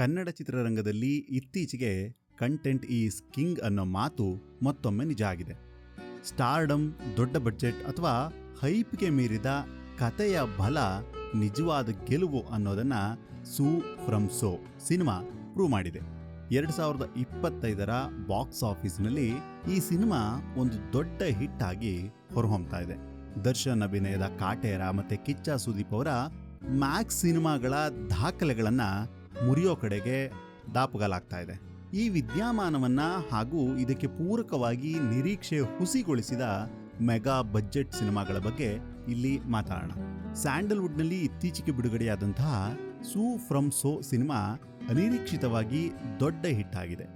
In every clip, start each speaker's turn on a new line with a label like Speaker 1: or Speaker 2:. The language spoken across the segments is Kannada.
Speaker 1: ಕನ್ನಡ ಚಿತ್ರರಂಗದಲ್ಲಿ ಇತ್ತೀಚೆಗೆ ಕಂಟೆಂಟ್ ಈಸ್ ಕಿಂಗ್ ಅನ್ನೋ ಮಾತು ಮತ್ತೊಮ್ಮೆ ನಿಜ ಆಗಿದೆ. ಸ್ಟಾರ್ಡಮ್ ದೊಡ್ಡ ಬಡ್ಜೆಟ್ ಅಥವಾ ಹೈಪ್ಗೆ ಮೀರಿದ ಕತೆಯ ಬಲ ನಿಜವಾದ ಗೆಲುವು ಅನ್ನೋದನ್ನು Su from So cinema prove ಮಾಡಿದೆ. ಎರಡು ಸಾವಿರದ ಇಪ್ಪತ್ತೈದರ ಬಾಕ್ಸ್ ಆಫೀಸ್ನಲ್ಲಿ ಈ ಸಿನಿಮಾ ಒಂದು ದೊಡ್ಡ ಹಿಟ್ ಆಗಿ ಹೊರಹೊಮ್ತಾ ಇದೆ. ದರ್ಶನ್ ಅಭಿನಯದ ಕಾಟೇರ ಮತ್ತೆ ಕಿಚ್ಚ ಸುದೀಪ್ ಅವರ ಮ್ಯಾಕ್ಸ್ ಸಿನಿಮಾಗಳ ದಾಖಲೆಗಳನ್ನ ಮುರಿಯೋ ಕಡೆಗೆ ದಾಪುಗಾಲಾಗ್ತಾ ಇದೆ. ಈ ವಿದ್ಯಮಾನವನ್ನ ಹಾಗೂ ಇದಕ್ಕೆ ಪೂರಕವಾಗಿ ನಿರೀಕ್ಷೆ ಹುಸಿಗೊಳಿಸಿದ ಮೆಗಾ ಬಜೆಟ್ ಸಿನಿಮಾಗಳ ಬಗ್ಗೆ ಇಲ್ಲಿ ಮಾತಾಡೋಣ. ಸ್ಯಾಂಡಲ್ವುಡ್ನಲ್ಲಿ ಇತ್ತೀಚೆಗೆ ಬಿಡುಗಡೆಯಾದಂತಹ ಸೂ ಫ್ರಮ್ ಸೋ ಸಿನಿಮಾ ಅನಿರೀಕ್ಷಿತವಾಗಿ ದೊಡ್ಡ ಹಿಟ್ ಆಗಿದೆ.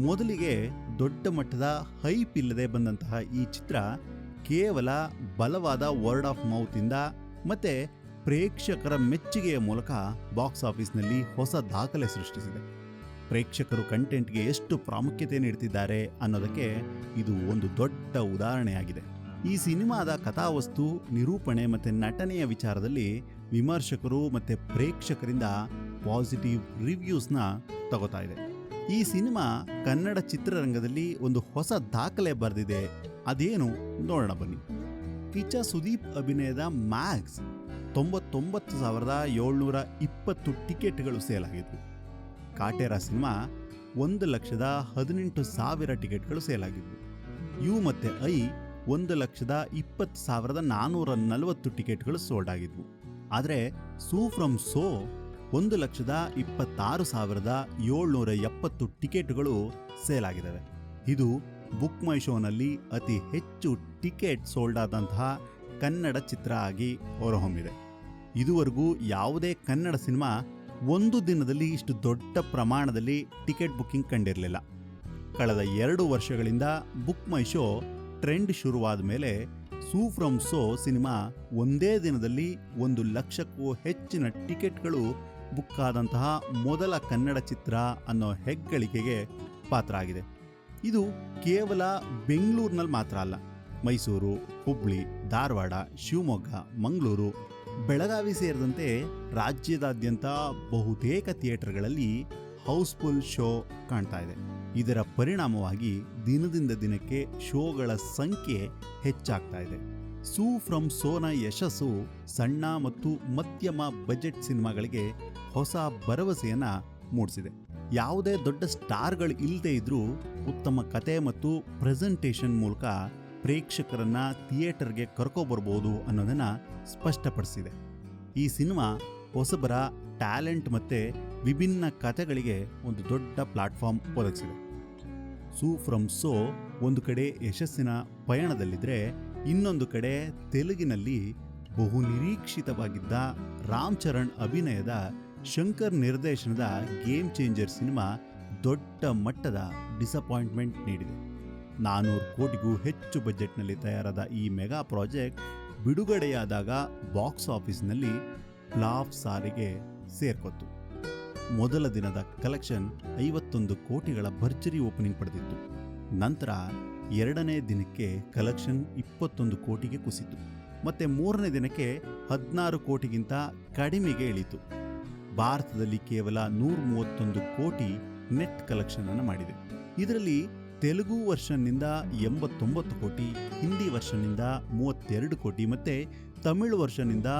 Speaker 1: ಮೊದಲಿಗೆ ದೊಡ್ಡ ಮಟ್ಟದ ಹೈಪ್ ಇಲ್ಲದೆ ಬಂದಂತಹ ಈ ಚಿತ್ರ ಕೇವಲ ಬಲವಾದ ವರ್ಡ್ ಆಫ್ ಮೌತ್ ಇಂದ ಮತ್ತೆ ಪ್ರೇಕ್ಷಕರ ಮೆಚ್ಚುಗೆಯ ಮೂಲಕ ಬಾಕ್ಸ್ ಆಫೀಸ್ನಲ್ಲಿ ಹೊಸ ದಾಖಲೆ ಸೃಷ್ಟಿಸಿದೆ. ಪ್ರೇಕ್ಷಕರು ಕಂಟೆಂಟ್ಗೆ ಎಷ್ಟು ಪ್ರಾಮುಖ್ಯತೆ ನೀಡ್ತಿದ್ದಾರೆ ಅನ್ನೋದಕ್ಕೆ ಇದು ಒಂದು ದೊಡ್ಡ ಉದಾಹರಣೆಯಾಗಿದೆ. ಈ ಸಿನಿಮಾದ ಕಥಾವಸ್ತು, ನಿರೂಪಣೆ ಮತ್ತು ನಟನೆಯ ವಿಚಾರದಲ್ಲಿ ವಿಮರ್ಶಕರು ಮತ್ತು ಪ್ರೇಕ್ಷಕರಿಂದ ಪಾಸಿಟಿವ್ ರಿವ್ಯೂಸ್ನ ತಗೋತಾ ಇದೆ. ಈ ಸಿನಿಮಾ ಕನ್ನಡ ಚಿತ್ರರಂಗದಲ್ಲಿ ಒಂದು ಹೊಸ ದಾಖಲೆ ಬರೆದಿದೆ. ಅದೇನು ನೋಡೋಣ ಬನ್ನಿ. ಕಿಚ್ಚ ಸುದೀಪ್ ಅಭಿನಯದ ಮ್ಯಾಕ್ಸ್ ತೊಂಬತ್ತೊಂಬತ್ತು ಸಾವಿರದ ಏಳ್ನೂರ ಇಪ್ಪತ್ತು ಟಿಕೆಟ್ಗಳು ಸೇಲ್ ಆಗಿದ್ವು ಕಾಟೇರ ಸಿನಿಮಾ ಒಂದು ಲಕ್ಷದ ಹದಿನೆಂಟು ಸಾವಿರ ಟಿಕೆಟ್ಗಳು ಸೇಲ್ ಆಗಿದ್ವು ಯು ಮತ್ತೆ ಐ ಒಂದು ಲಕ್ಷದ ಇಪ್ಪತ್ತು ಸಾವಿರದ ನಾನ್ನೂರ ನಲವತ್ತು ಟಿಕೆಟ್ಗಳು ಸೋಲ್ಡ್ ಆಗಿದ್ವು ಆದರೆ ಸೂ ಫ್ರಮ್ ಸೋ ಒಂದು ಲಕ್ಷದ ಇಪ್ಪತ್ತಾರು ಸಾವಿರದ ಏಳ್ನೂರ ಎಪ್ಪತ್ತು ಟಿಕೆಟ್ಗಳು ಸೇಲ್ ಆಗಿದ್ದಾವೆ ಇದು ಬುಕ್ ಮೈ ಶೋನಲ್ಲಿ ಅತಿ ಹೆಚ್ಚು ಟಿಕೆಟ್ ಸೋಲ್ಡ್ ಆದಂತಹ ಕನ್ನಡ ಚಿತ್ರ ಆಗಿ ಹೊರಹೊಮ್ಮಿದೆ. ಇದುವರೆಗೂ ಯಾವುದೇ ಕನ್ನಡ ಸಿನಿಮಾ ಒಂದು ದಿನದಲ್ಲಿ ಇಷ್ಟು ದೊಡ್ಡ ಪ್ರಮಾಣದಲ್ಲಿ ಟಿಕೆಟ್ ಬುಕ್ಕಿಂಗ್ ಕಂಡಿರಲಿಲ್ಲ. ಕಳೆದ ಎರಡು ವರ್ಷಗಳಿಂದ ಬುಕ್ ಮೈ ಶೋ ಟ್ರೆಂಡ್ ಶುರುವಾದ ಮೇಲೆ ಸೂ ಫ್ರಮ್ ಸೋ ಸಿನಿಮಾ ಒಂದೇ ದಿನದಲ್ಲಿ ಒಂದು ಲಕ್ಷಕ್ಕೂ ಹೆಚ್ಚಿನ ಟಿಕೆಟ್ಗಳು ಬುಕ್ ಆದಂತಹ ಮೊದಲ ಕನ್ನಡ ಚಿತ್ರ ಅನ್ನೋ ಹೆಗ್ಗಳಿಕೆಗೆ ಪಾತ್ರ ಆಗಿದೆ ಇದು ಕೇವಲ ಬೆಂಗಳೂರಿನಲ್ಲಿ ಮಾತ್ರ ಅಲ್ಲ. ಮೈಸೂರು, ಹುಬ್ಳಿ, ಧಾರವಾಡ, ಶಿವಮೊಗ್ಗ, ಮಂಗಳೂರು ಬೆಳಗಾವಿ ಸೇರಿದಂತೆ ರಾಜ್ಯದಾದ್ಯಂತ ಬಹುತೇಕ ಥಿಯೇಟರ್ಗಳಲ್ಲಿ ಹೌಸ್ಫುಲ್ ಶೋ ಕಾಣ್ತಾ ಇದೆ. ಇದರ ಪರಿಣಾಮವಾಗಿ ದಿನದಿಂದ ದಿನಕ್ಕೆ ಶೋಗಳ ಸಂಖ್ಯೆ ಹೆಚ್ಚಾಗ್ತಾ ಇದೆ. ಸೂ ಫ್ರಮ್ ಸೋನ ಯಶಸ್ಸು ಸಣ್ಣ ಮತ್ತು ಮಧ್ಯಮ ಬಜೆಟ್ ಸಿನಿಮಾಗಳಿಗೆ ಹೊಸ ಭರವಸೆಯನ್ನು ಮೂಡಿಸಿದೆ. ಯಾವುದೇ ದೊಡ್ಡ ಸ್ಟಾರ್ಗಳು ಇಲ್ಲದೇ ಇದ್ದರೂ ಉತ್ತಮ ಕತೆ ಮತ್ತು ಪ್ರೆಸೆಂಟೇಷನ್ ಮೂಲಕ ಪ್ರೇಕ್ಷಕರನ್ನ ಥಿಯೇಟರ್ಗೆ ಕರ್ಕೊಬರ್ಬೋದು ಅನ್ನೋದನ್ನು ಸ್ಪಷ್ಟಪಡಿಸಿದೆ. ಈ ಸಿನಿಮಾ ಹೊಸಬರ ಟ್ಯಾಲೆಂಟ್ ಮತ್ತು ವಿಭಿನ್ನ ಕಥೆಗಳಿಗೆ ಒಂದು ದೊಡ್ಡ ಪ್ಲಾಟ್ಫಾರ್ಮ್ ಒದಗಿಸಿದೆ. ಸೂ ಫ್ರಮ್ ಸೋ ಒಂದು ಕಡೆ ಯಶಸ್ಸಿನ ಪಯಣದಲ್ಲಿದ್ದರೆ ಇನ್ನೊಂದು ಕಡೆ ತೆಲುಗಿನಲ್ಲಿ ಬಹು ನಿರೀಕ್ಷಿತವಾಗಿದ್ದ ರಾಮ್ ಚರಣ್ ಅಭಿನಯದ ಶಂಕರ್ ನಿರ್ದೇಶನದ ಗೇಮ್ ಚೇಂಜರ್ ಸಿನಿಮಾ ದೊಡ್ಡ ಮಟ್ಟದ ಡಿಸಪಾಯಿಂಟ್ಮೆಂಟ್ ನೀಡಿದೆ. ನಾನೂರು ಕೋಟಿಗೂ ಹೆಚ್ಚು ಬಜೆಟ್ನಲ್ಲಿ ತಯಾರಾದ ಈ ಮೆಗಾ ಪ್ರಾಜೆಕ್ಟ್ ಬಿಡುಗಡೆಯಾದಾಗ ಬಾಕ್ಸ್ ಆಫೀಸ್ನಲ್ಲಿ ಫ್ಲಾಪ್ ಸಾರಿಗೆ ಸೇರ್ಕೊತು ಮೊದಲ ದಿನದ ಕಲೆಕ್ಷನ್ ಐವತ್ತೊಂದು ಕೋಟಿಗಳ ಭರ್ಜರಿ ಓಪನಿಂಗ್ ಪಡೆದಿತ್ತು. ನಂತರ ಎರಡನೇ ದಿನಕ್ಕೆ ಕಲೆಕ್ಷನ್ ಇಪ್ಪತ್ತೊಂದು ಕೋಟಿಗೆ ಕುಸಿತು. ಮತ್ತೆ ಮೂರನೇ ದಿನಕ್ಕೆ ಹದಿನಾರು ಕೋಟಿಗಿಂತ ಕಡಿಮೆಗೆ ಇಳಿತು ಭಾರತದಲ್ಲಿ ಕೇವಲ ನೂರ ಮೂವತ್ತೊಂದು ಕೋಟಿ ನೆಟ್ ಕಲೆಕ್ಷನ್ ಅನ್ನು ಮಾಡಿದೆ. ಇದರಲ್ಲಿ ತೆಲುಗು ವರ್ಷನ್ನಿಂದ ಎಂಬತ್ತೊಂಬತ್ತು ಕೋಟಿ, ಹಿಂದಿ ವರ್ಷನ್ನಿಂದ ಮೂವತ್ತೆರಡು ಕೋಟಿ ಮತ್ತು ತಮಿಳು ವರ್ಷನ್ನಿಂದ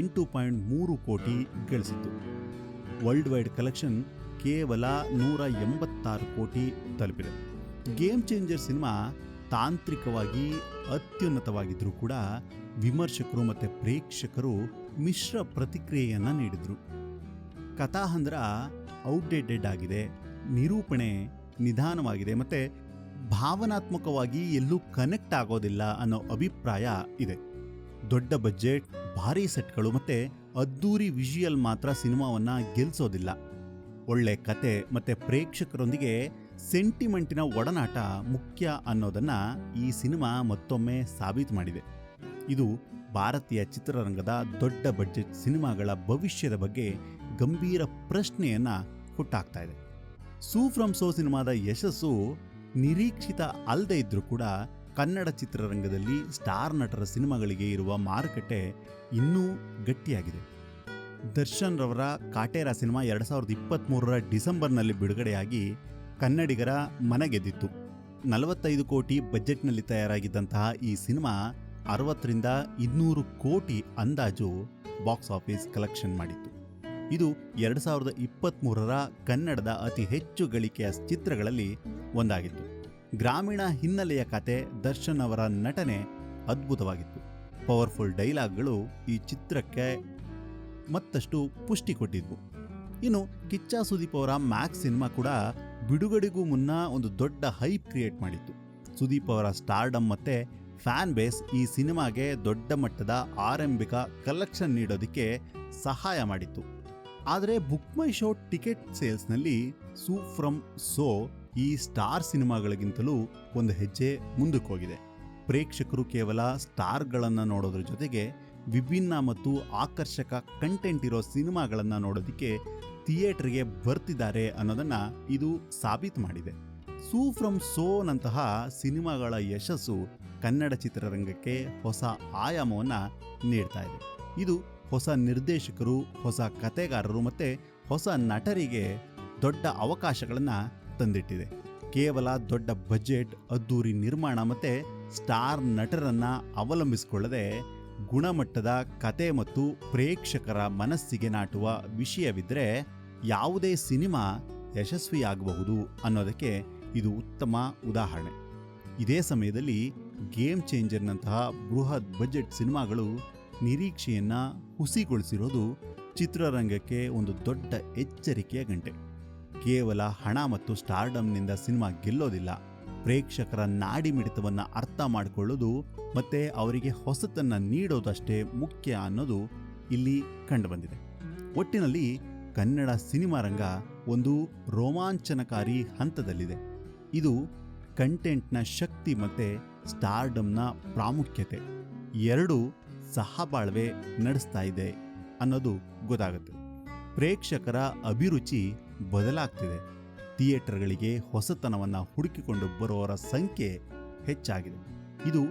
Speaker 1: ಎಂಟು ಪಾಯಿಂಟ್ ಮೂರು ಕೋಟಿ ಗಳಿಸಿತು ವರ್ಲ್ಡ್ ವೈಡ್ ಕಲೆಕ್ಷನ್ ಕೇವಲ ನೂರ ಎಂಬತ್ತಾರು ಕೋಟಿ ತಲುಪಿದೆ. ಗೇಮ್ ಚೇಂಜರ್ ಸಿನಿಮಾ ತಾಂತ್ರಿಕವಾಗಿ ಅತ್ಯುನ್ನತವಾಗಿದ್ದರೂ ಕೂಡ ವಿಮರ್ಶಕರು ಮತ್ತು ಪ್ರೇಕ್ಷಕರು ಮಿಶ್ರ ಪ್ರತಿಕ್ರಿಯೆಯನ್ನು ನೀಡಿದರು. ಕಥಾಹಂದ್ರ ಔಟ್ಡೇಟೆಡ್ ಆಗಿದೆ, ನಿರೂಪಣೆ ನಿಧಾನವಾಗಿದೆ ಮತ್ತು ಭಾವನಾತ್ಮಕವಾಗಿ ಎಲ್ಲೂ ಕನೆಕ್ಟ್ ಆಗೋದಿಲ್ಲ ಅನ್ನೋ ಅಭಿಪ್ರಾಯ ಇದೆ. ದೊಡ್ಡ ಬಜೆಟ್ ಭಾರಿ ಸೆಟ್ಗಳು ಮತ್ತು ಅದ್ದೂರಿ ವಿಜುಯಲ್ ಮಾತ್ರ ಸಿನಿಮಾವನ್ನು ಗೆಲ್ಸೋದಿಲ್ಲ. ಒಳ್ಳೆ ಕತೆ ಮತ್ತು ಪ್ರೇಕ್ಷಕರೊಂದಿಗೆ ಸೆಂಟಿಮೆಂಟಿನ ಒಡನಾಟ ಮುಖ್ಯ ಅನ್ನೋದನ್ನು ಈ ಸಿನಿಮಾ ಮತ್ತೊಮ್ಮೆ ಸಾಬೀತು ಮಾಡಿದೆ. ಇದು ಭಾರತೀಯ ಚಿತ್ರರಂಗದ ದೊಡ್ಡ ಬಜೆಟ್ ಸಿನಿಮಾಗಳ ಭವಿಷ್ಯದ ಬಗ್ಗೆ ಗಂಭೀರ ಪ್ರಶ್ನೆಯನ್ನು ಹುಟ್ಟಾಕ್ತಾ ಇದೆ. ಸೂ ಫ್ರಮ್ ಸೋ ಸಿನಿಮಾದ ಯಶಸ್ಸು ನಿರೀಕ್ಷಿತ ಅಲ್ಲದೆ ಇದ್ರೂ ಕೂಡ ಕನ್ನಡ ಚಿತ್ರರಂಗದಲ್ಲಿ ಸ್ಟಾರ್ ನಟರ ಸಿನಿಮಾಗಳಿಗೆ ಇರುವ ಮಾರುಕಟ್ಟೆ ಇನ್ನೂ ಗಟ್ಟಿಯಾಗಿದೆ. ದರ್ಶನ್ ರವರ ಕಾಟೇರ ಸಿನಿಮಾ ಎರಡು ಸಾವಿರದ ಇಪ್ಪತ್ತ್ಮೂರರ ಡಿಸೆಂಬರ್ನಲ್ಲಿ ಬಿಡುಗಡೆಯಾಗಿ ಕನ್ನಡಿಗರ ಮನಗೆದ್ದಿತ್ತು. ನಲವತ್ತೈದು ಕೋಟಿ ಬಜೆಟ್ನಲ್ಲಿ ತಯಾರಾಗಿದ್ದಂತಹ ಈ ಸಿನಿಮಾ ಅರವತ್ತರಿಂದ ಇನ್ನೂರು ಕೋಟಿ ಅಂದಾಜು ಬಾಕ್ಸ್ ಆಫೀಸ್ ಕಲೆಕ್ಷನ್ ಮಾಡಿತ್ತು. ಇದು ಎರಡು ಸಾವಿರದ ಇಪ್ಪತ್ತ್ಮೂರರ ಕನ್ನಡದ ಅತಿ ಹೆಚ್ಚು ಗಳಿಕೆಯ ಚಿತ್ರಗಳಲ್ಲಿ ಒಂದಾಗಿತ್ತು. ಗ್ರಾಮೀಣ ಹಿನ್ನೆಲೆಯ ಕತೆ ದರ್ಶನ್ ಅವರ ನಟನೆ ಅದ್ಭುತವಾಗಿತ್ತು. ಪವರ್ಫುಲ್ ಡೈಲಾಗ್ಗಳು ಈ ಚಿತ್ರಕ್ಕೆ ಮತ್ತಷ್ಟು ಪುಷ್ಟಿ ಕೊಟ್ಟಿದ್ವು. ಇನ್ನು ಕಿಚ್ಚ ಸುದೀಪ್ ಅವರ ಮ್ಯಾಕ್ಸ್ ಸಿನಿಮಾ ಕೂಡ ಬಿಡುಗಡೆಗೂ ಮುನ್ನ ಒಂದು ದೊಡ್ಡ ಹೈಪ್ ಕ್ರಿಯೇಟ್ ಮಾಡಿತ್ತು. ಸುದೀಪ್ ಅವರ ಸ್ಟಾರ್ಡಮ್ ಮತ್ತು ಫ್ಯಾನ್ ಬೇಸ್ ಈ ಸಿನಿಮಾಗೆ ದೊಡ್ಡ ಮಟ್ಟದ ಆರಂಭಿಕ ಕಲೆಕ್ಷನ್ ನೀಡೋದಕ್ಕೆ ಸಹಾಯ ಮಾಡಿತ್ತು. ಆದರೆ ಬುಕ್ ಮೈ ಶೋ ಟಿಕೆಟ್ ಸೇಲ್ಸ್ನಲ್ಲಿ ಸೂ ಫ್ರಮ್ ಸೋ ಈ ಸ್ಟಾರ್ ಸಿನಿಮಾಗಳಿಗಿಂತಲೂ ಒಂದು ಹೆಜ್ಜೆ ಮುಂದಕ್ಕೆ ಹೋಗಿದೆ ಪ್ರೇಕ್ಷಕರು ಕೇವಲ ಸ್ಟಾರ್ಗಳನ್ನು ನೋಡೋದ್ರ ಜೊತೆಗೆ ವಿಭಿನ್ನ ಮತ್ತು ಆಕರ್ಷಕ ಕಂಟೆಂಟ್ ಇರೋ ಸಿನಿಮಾಗಳನ್ನು ನೋಡೋದಕ್ಕೆ ಥಿಯೇಟ್ರಿಗೆ ಬರ್ತಿದ್ದಾರೆ ಅನ್ನೋದನ್ನು ಇದು ಸಾಬೀತು ಮಾಡಿದೆ. ಸೂ ಫ್ರಮ್ ಸೋನಂತಹ ಸಿನಿಮಾಗಳ ಯಶಸ್ಸು ಕನ್ನಡ ಚಿತ್ರರಂಗಕ್ಕೆ ಹೊಸ ಆಯಾಮವನ್ನು ನೀಡ್ತಾ ಇದೆ. ಇದು ಹೊಸ ನಿರ್ದೇಶಕರು, ಹೊಸ ಕತೆಗಾರರು ಮತ್ತು ಹೊಸ ನಟರಿಗೆ ದೊಡ್ಡ ಅವಕಾಶಗಳನ್ನು ತಂದಿಟ್ಟಿದೆ. ಕೇವಲ ದೊಡ್ಡ ಬಜೆಟ್, ಅದ್ದೂರಿ ನಿರ್ಮಾಣ ಮತ್ತು ಸ್ಟಾರ್ ನಟರನ್ನ ಅವಲಂಬಿಸಿಕೊಳ್ಳದೆ ಗುಣಮಟ್ಟದ ಕತೆ ಮತ್ತು ಪ್ರೇಕ್ಷಕರ ಮನಸ್ಸಿಗೆ ನಾಟುವ ವಿಷಯವಿದ್ದರೆ ಯಾವುದೇ ಸಿನಿಮಾ ಯಶಸ್ವಿಯಾಗಬಹುದು ಅನ್ನೋದಕ್ಕೆ ಇದು ಉತ್ತಮ ಉದಾಹರಣೆ. ಇದೇ ಸಮಯದಲ್ಲಿ ಗೇಮ್ ಚೇಂಜರ್ನಂತಹ ಬೃಹತ್ ಬಜೆಟ್ ಸಿನಿಮಾಗಳು ನಿರೀಕ್ಷೆಯನ್ನು ಹುಸಿಗೊಳಿಸಿರೋದು ಚಿತ್ರರಂಗಕ್ಕೆ ಒಂದು ದೊಡ್ಡ ಎಚ್ಚರಿಕೆಯ ಗಂಟೆ. ಕೇವಲ ಹಣ ಮತ್ತು ಸ್ಟಾರ್ಡಮ್ನಿಂದ ಸಿನಿಮಾ ಗೆಲ್ಲೋದಿಲ್ಲ. ಪ್ರೇಕ್ಷಕರ ನಾಡಿ ಮಿಡಿತವನ್ನು ಅರ್ಥ ಮಾಡಿಕೊಳ್ಳೋದು ಮತ್ತು ಅವರಿಗೆ ಹೊಸತನ್ನು ನೀಡೋದಷ್ಟೇ ಮುಖ್ಯ ಅನ್ನೋದು ಇಲ್ಲಿ ಕಂಡುಬಂದಿದೆ. ಒಟ್ಟಿನಲ್ಲಿ ಕನ್ನಡ ಸಿನಿಮಾ ರಂಗ ಒಂದು ರೋಮಾಂಚನಕಾರಿ ಹಂತದಲ್ಲಿದೆ. ಇದು ಕಂಟೆಂಟ್ನ ಶಕ್ತಿ ಮತ್ತು ಸ್ಟಾರ್ಡಮ್ನ ಪ್ರಾಮುಖ್ಯತೆ. ಎರಡೂ ಸಹಬಾಳ್ವೆ ನಡೆಸ್ತಾ ಇದೆ ಅನ್ನೋದು ಗೊತ್ತಾಗುತ್ತೆ. ಪ್ರೇಕ್ಷಕರ ಅಭಿರುಚಿ ಬದಲಾಗ್ತಿದೆ. ಥಿಯೇಟರ್ಗಳಿಗೆ ಹೊಸತನವನ್ನು ಹುಡುಕಿಕೊಂಡು ಬರುವವರ ಸಂಖ್ಯೆ ಹೆಚ್ಚಾಗಿದೆ. ಇದು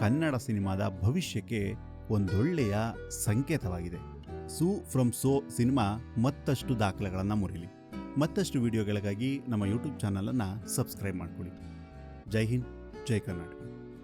Speaker 1: ಕನ್ನಡ ಸಿನಿಮಾದ ಭವಿಷ್ಯಕ್ಕೆ ಒಂದೊಳ್ಳೆಯ ಸಂಕೇತವಾಗಿದೆ. ಸೂ ಫ್ರಮ್ ಸೋ ಸಿನಿಮಾ ಮತ್ತಷ್ಟು ದಾಖಲೆಗಳನ್ನು ಮುರಿಲಿ. ಮತ್ತಷ್ಟು ವಿಡಿಯೋಗಳಿಗಾಗಿ ನಮ್ಮ ಯೂಟ್ಯೂಬ್ ಚಾನಲನ್ನು ಸಬ್ಸ್ಕ್ರೈಬ್ ಮಾಡಿಕೊಳ್ಳಿ. ಜೈ ಹಿಂದ್, ಜೈ ಕರ್ನಾಟಕ.